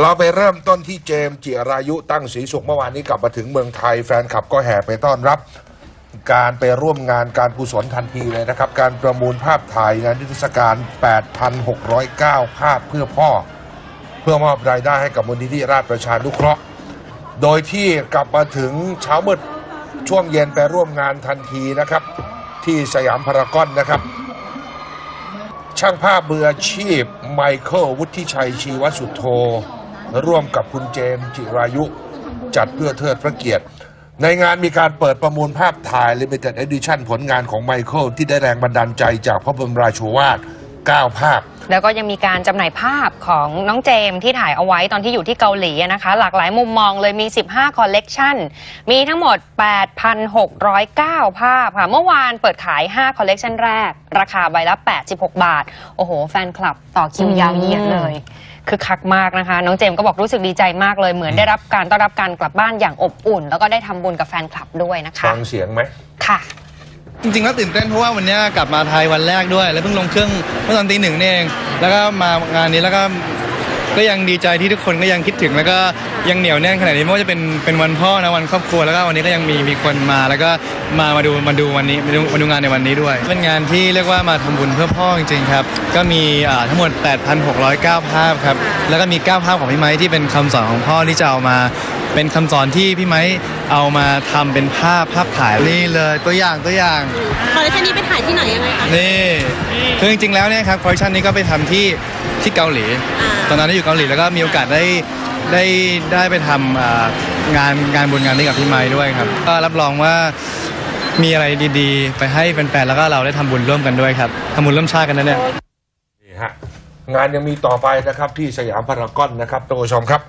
เราไปเริ่มต้นที่เจมส์จิรายุตั้งศรีสุขเมื่อวานนี้กลับมาถึงเมืองไทยแฟนคลับก็แห่ไปต้อนรับ การไปร่วมงานการกุศลทันทีเลยนะครับ การประมูลภาพถ่ายงานนิทรรศการ 8,609 ภาพเพื่อพ่อ เพื่อมอบรายได้ให้กับมูลนิธิราชประชานุเคราะห์ โดยที่กลับมาถึงเช้ามืดช่วงเย็นไปร่วมงานทันทีนะครับ ที่สยามพารากอนนะครับช่างภาพมืออาชีพไมเคิลวุฒิชัยชีวสุโธ ร่วมกับคุณเจมส์จิรายุ จัดเพื่อเทิดพระเกียรติ ในงานมีการเปิดประมูลภาพถ่าย Limited Edition ผลงานของไมเคิลที่ได้แรงบันดาลใจจากพระบรมราโชวาท 9 ภาพ แล้วก็ยังมีการจำหน่ายภาพของน้องเจมส์ที่ถ่ายเอาไว้ตอนที่อยู่ที่เกาหลีอะนะคะ หลากหลายมุมมองเลยมี 15 คอลเลกชันมีทั้งหมด 8,609 ภาพค่ะ เมื่อวานเปิดขาย 5 คอลเลกชันแรก ราคาใบละ 86 บาท โอ้โห แฟนคลับต่อคิวยาวเหยียดเลยคือคักมากนะคะ น้องเจมส์ก็บอกรู้สึกดีใจมากเลยเหมือนได้รับการต้อนรับการกลับบ้านอย่างอบอุ่น แล้วก็ได้ทำบุญกับแฟนคลับด้วยนะคะ ฟังเสียงไหมค่ะ จริงๆแล้วตื่นเต้นเพราะว่าวันนี้กลับมาไทยวันแรกด้วย แล้วเพิ่งลงเครื่องเมื่อตอนตีหนึ่งนี่เอง แล้วก็มางานนี้แล้วก็ ก็ยังดีใจที่ทุกคนก็ยังคิดถึงแล้วก็ยังเหนียวแน่นขนาดนี้ไม่ว่าจะเป็นเป็นวันพ่อนะวันครอบครัวแล้วก็วันนี้ก็ยังมีมีคนมาแล้วก็มามาดูมาดูวันนี้มาดูมาดูงานในวันนี้ด้วย เป็นงานที่เรียกว่ามาทำบุญเพื่อพ่อจริงๆครับ ก็มีอ่าทั้งหมด 8,609 ภาพครับแล้วก็มี 9 ภาพของพี่ไม้ที่เป็นคำสอนของพ่อที่จะเอามา เป็นคำสอนที่พี่ไม้เอามาทำเป็นภาพภาพถ่ายนี่เลยตัวอย่างตัวอย่าง คอลเลคชันนี้ไปถ่ายที่ไหนยังไงคะ นี่คือจริงๆแล้วเนี่ยครับคอลเลคชันนี้ก็ไปทำที่ ที่เกาหลีอ่าตอนนั้นได้อยู่เกาหลีแล้วก็มีโอกาสได้ได้ได้ไปทำอ่างานงานบุญงานนี้กับพี่ไม้ด้วยครับก็รับรองว่ามีอะไรดีๆ ไปให้แฟนๆแล้วก็เราได้ทำบุญร่วมกันด้วยครับทำบุญร่วมชาติกันนะเนี่ยนี่ฮะงานยังมีต่อไปนะครับที่สยามพารากอนนะครับท่านผู้ชมครับ